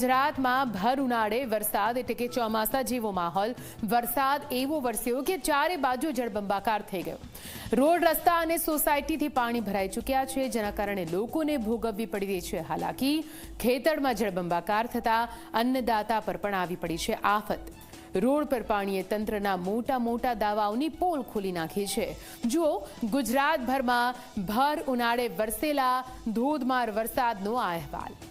ગુજરાતમાં ભર ઉનાળે વરસાદ એટલે કે ચોમાસા જેવો માહોલ. વરસાદ એવો વરસ્યો કે ચારે બાજુ જળબંબાકાર થઈ ગયો. રોડ, રસ્તા અને સોસાયટીથી પાણી ભરાઈ ચૂક્યા છે, જેના કારણે લોકોને ભોગવવી પડી રહી છે. હાલાકી, ખેતરમાં જળબંબાકાર થતા અન્નદાતા પર પણ આવી પડી છે આફત. રોડ પર પાણીએ તંત્રના મોટા મોટા દાવાઓની પોલ ખોલી નાખી છે. જુઓ, ગુજરાતભરમાં ભર ઉનાળે વરસેલા ધોધમાર વરસાદનો આ અહેવાલ.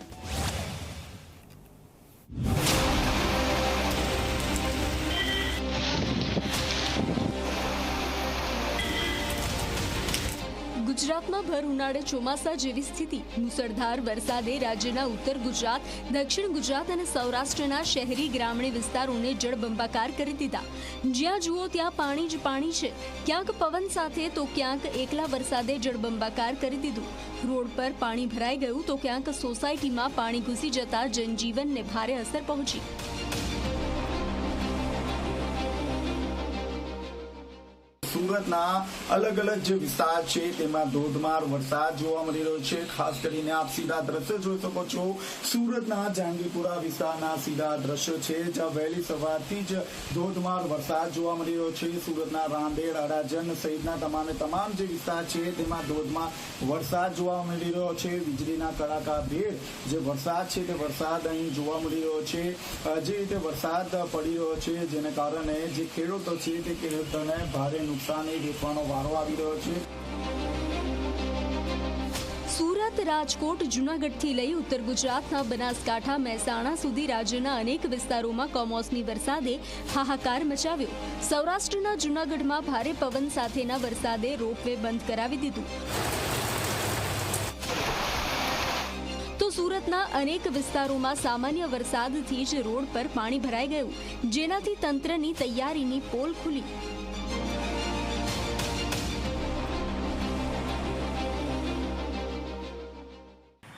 ગુજરાતમાં ભર ઉનાળે ચોમાસા જેવી સ્થિતિ. મુસળધાર વરસાદે રાજ્યના ઉત્તર ગુજરાત, દક્ષિણ ગુજરાત અને સૌરાષ્ટ્રના શહેરી, ગ્રામીણ વિસ્તારોને જળબંબાકાર કરી દીધા. જ્યાં જુઓ ત્યાં પાણી જ પાણી છે. ક્યાંક પવન સાથે તો ક્યાંક એકલા વરસાદે જળબંબાકાર કરી દીધું. રોડ પર પાણી ભરાઈ ગયું તો ક્યાંક સોસાયટીમાં પાણી ઘૂસી જતા જનજીવનને ભારે અસર પહોંચી. સુરતના અલગ અલગ જે વિસ્તાર છે, તેમાં ધોધમાર વરસાદ જોવા મળી રહ્યો છે. ખાસ કરીને આપ સીધા દ્રશ્ય જોઈ શકો છો. સુરતના જાંગીપુરા વિસ્તારના સીધા દ્રશ્યો છે, જ્યાં વહેલી સવારથી જ ધોધમાર વરસાદ જોવા મળી રહ્યો છે. સુરતના રાંદેર અડાજન સહિતના તમામે તમામ જે વિસ્તાર છે, તેમાં ધોધમાર વરસાદ જોવા મળી રહ્યો છે. વીજળીના કડાકા ભેર જે વરસાદ છે, તે વરસાદ અહીં જોવા મળી રહ્યો છે. જે રીતે વરસાદ પડી રહ્યો છે, જેને કારણે જે ખેડૂતો છે, તે ખેડૂતોને ભારે નુકસાની સુરત, રાજકોટ, જૂનાગઢથી લઈ ઉત્તર ગુજરાતના બનાસકાંઠા, મહેસાણા સુધી રાજ્યના અનેક વિસ્તારોમાં કમોસમી વરસાદે હાહાકાર મચાવ્યો. સૌરાષ્ટ્રના જૂનાગઢમાં ભારે પવન સાથેના વરસાદે રોપવે બંધ કરાવી દીધું. તો સુરતના અનેક વિસ્તારોમાં સામાન્ય વરસાદથી જ રોડ પર પાણી ભરાઈ ગયું. જેનાથી તંત્રની તૈયારીની પોલ ખુલી.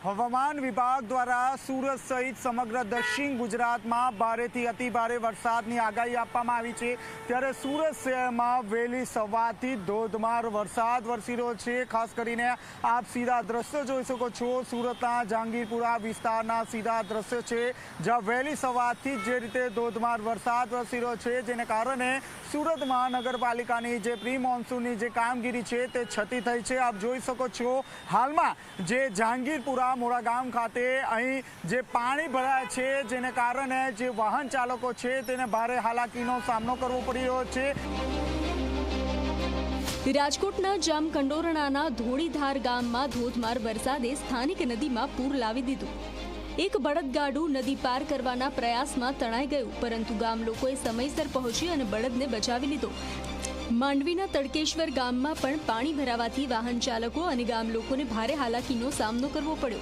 હવામાન વિભાગ દ્વારા સુરત સહિત સમગ્ર દક્ષિણ ગુજરાતમાં ભારેથી અતિભારે વરસાદની આગાહી આપવામાં આવી છે. ત્યારે સુરત શહેરમાં વહેલી સવારથી ધોધમાર વરસાદ વરસી રહ્યો છે. ખાસ કરીને આપ સીધા દ્રશ્યો જોઈ શકો છો. સુરતના જહાંગીરપુરા વિસ્તારના સીધા દ્રશ્યો છે, જ્યાં વહેલી સવારથી જે રીતે ધોધમાર વરસાદ વરસી રહ્યો છે, જેને કારણે સુરત મહાનગરપાલિકાની જે પ્રી મોન્સૂનની જે કામગીરી છે, તે છતી થઈ છે. આપ જોઈ શકો છો, હાલમાં જે જહાંગીરપુરા મોડા ગામ ખાતે અહીં જે પાણી ભરાય છે, જેને કારણે જે વાહન ચાલકો છે, તેને ભારે હાલાકીનો સામનો કરવો પડી રહ્યો છે. રાજકોટના જામકંડોરણાના ધોળીધાર ગામમાં ધોધમાર વરસાદે સ્થાનિક નદીમાં પૂર લાવી દીધું. એક બળદગાડું નદી પાર કરવાના પ્રયાસમાં તણાઈ ગયું, પરંતુ ગામ લોકોએ સમયસર પહોંચી અને બળદને બચાવી લીધો. માંડવીના તડકેશ્વર ગામમાં પણ પાણી ભરાવાથી વાહન ચાલકો અને ગામ લોકોને ભારે હાલાકીનો સામનો કરવો પડ્યો.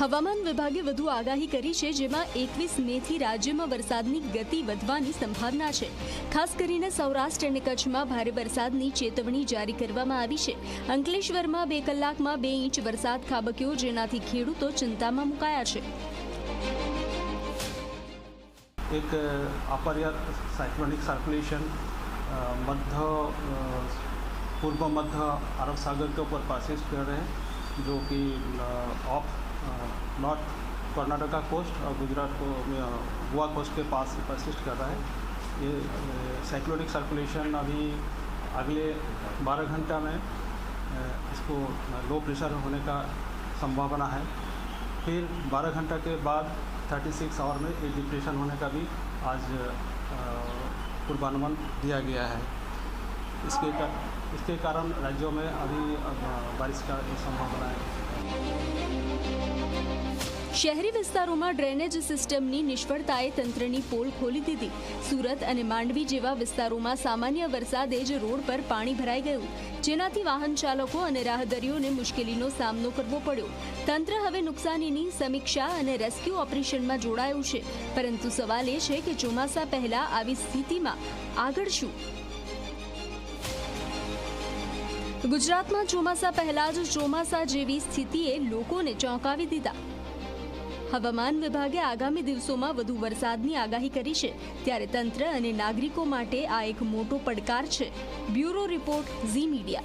હવામાન વિભાગે વધુ આગાહી કરી છે, જેમાં એકવીસ મેથી રાજ્યમાં વરસાદની ગતિ વધવાની સંભાવના છે. ખાસ કરીને સૌરાષ્ટ્ર અને કચ્છમાં ભારે વરસાદની ચેતવણી જારી કરવામાં આવી છે. અંકલેશ્વરમાં બે કલાકમાં બે ઇંચ વરસાદ ખાબક્યો, જેનાથી ખેડૂતો ચિંતામાં મુકાયા છે. એક અપર્યાપ્ત સાયક્લોનિક સર્ક્યુલેશન मध्य पूर्व मध्य अरब सागर के ऊपर पासिस कर रहे हैं, जो कि ऑफ़ नॉर्थ कर्नाटका कोस्ट और गुजरात को गोवा कोस्ट के पास परसिस्ट कर रहा है। ये साइक्लोनिक सर्कुलेशन अभी अगले 12 घंटा में इसको लो प्रेशर होने का संभावना है। फिर 12 घंटा के बाद 36 आवर में ये डिप्रेशन होने का भी आज पूर्वानुमान दिया गया है। इसके का, इसके कारण राज्यों में अभी अ, बारिश का संभावना है શહેરી વિસ્તારોમાં ડ્રેનેજ સિસ્ટમની નિષ્ફળતાએ તંત્રની પોલ ખોલી દીધી સુરત અને માંડવી જેવા વિસ્તારોમાં સામાન્ય વરસાદે જ રોડ પર પાણી ભરાઈ ગયું જેનાથી વાહન ચાલકો અને રાહદરીઓને મુશ્કેલીનો સામનો કરવો પડ્યો તંત્ર હવે નુકસાનીની સમીક્ષા અને રેસ્ક્યુ ઓપરેશનમાં જોડાયું છે પરંતુ સવાલ એ છે કે ચોમાસા પહેલા આવી સ્થિતિમાં આગળ શું ગુજરાતમાં ચોમાસા પહેલા જ ચોમાસા જેવી સ્થિતિએ લોકોને ચોંકાવી દીધા. હવામાન વિભાગે આગામી દિવસોમાં વધુ વરસાદની આગાહી કરી છે. ત્યારે તંત્ર અને નાગરિકો માટે આ એક મોટો પડકાર છે. Bureau report Zee Media.